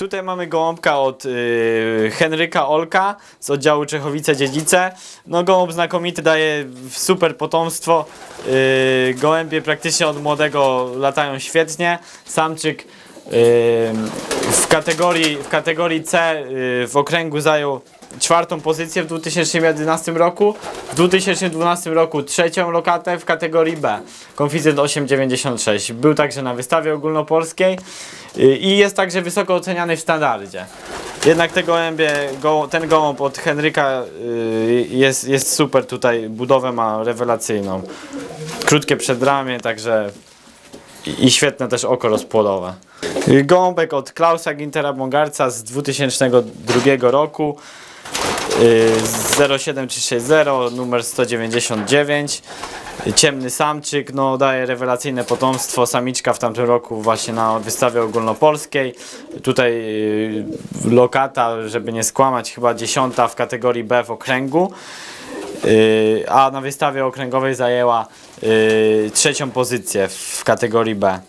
Tutaj mamy gołąbka od y, Henryka Olka z oddziału Czechowice-Dziedzice. No gołąb znakomity, daje super potomstwo. Y, gołębie praktycznie od młodego latają świetnie. Samczyk y, w, kategorii, w kategorii C y, w okręgu zajął czwartą pozycję w 2011 roku, w 2012 roku trzecią lokatę w kategorii B, konficjent 8,96. Był także na wystawie ogólnopolskiej y, i jest także wysoko oceniany w standardzie. Jednak te gołębie, go, ten gołąb od Henryka y, jest, jest super tutaj, budowę ma rewelacyjną. Krótkie przedramię, także i, świetne też oko rozpłodowe. Y, Gołąbek od Klausa Gintera Bongarca z 2002 roku. Y, 07360, numer 199. Y, Ciemny samczyk, no daje rewelacyjne potomstwo. Samiczka w tamtym roku właśnie na wystawie ogólnopolskiej. Tutaj y, lokata, żeby nie skłamać, chyba dziesiąta w kategorii B w okręgu. Y, a na wystawie okręgowej zajęła y, trzecią pozycję w kategorii B.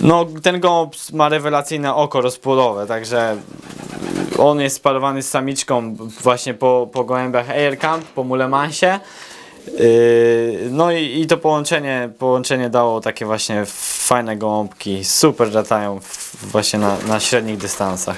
No, ten gołąb ma rewelacyjne oko rozpłodowe, także on jest sparowany z samiczką właśnie po, po gołębiach Aircamp, po Mulemansie. Yy, no i, i to połączenie, połączenie dało takie właśnie fajne gołąbki, super latają właśnie na, na średnich dystansach.